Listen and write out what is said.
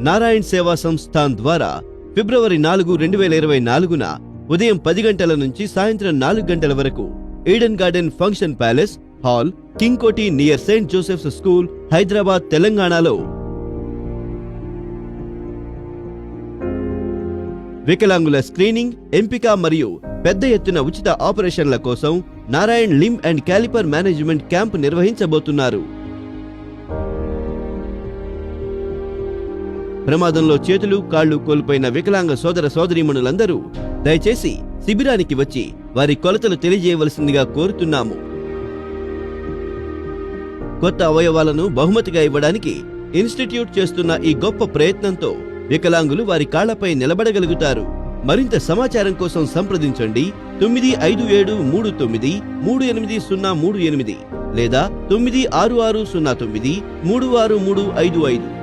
నారాయణ్ సేవా సంస్థాన్ ద్వారా ఫిబ్రవరి నాలుగు రెండు వేల ఇరవై నాలుగున ఉదయం పది గంటల నుంచి సాయంత్రం నాలుగు గంటల వరకు Eden garden function palace hall King Koti near Saint Joseph's school Hyderabad తెలంగాణలో. వికలాంగుల స్క్రీనింగ్ ఎంపిక మరియు పెద్ద ఎత్తున ఉచిత ఆపరేషన్ల కోసం Narayan limb and caliper management camp నిర్వహించబోతున్నారు. ప్రమాదంలో చేతులు కాళ్ళు కోల్పోయిన వికలాంగ సోదర సోదరీమణులందరూ దయచేసి శిబిరానికి వచ్చి వారి కొలతలు తెలియజేయవలసిందిగా కోరుతున్నాము. కొత్త అవయవాలను బహుమతిగా ఇవ్వడానికి ఇన్స్టిట్యూట్ చేస్తున్న ఈ గొప్ప ప్రయత్నంతో వికలాంగులు వారి కాళ్ళపై నిలబడగలుగుతారు. మరింత సమాచారం కోసం సంప్రదించండి. తొమ్మిది ఐదు ఏడు మూడు తొమ్మిది మూడు ఎనిమిది సున్నా మూడు ఎనిమిది లేదా తొమ్మిది ఆరు ఆరు సున్నా తొమ్మిది మూడు ఆరు మూడు ఐదు ఐదు.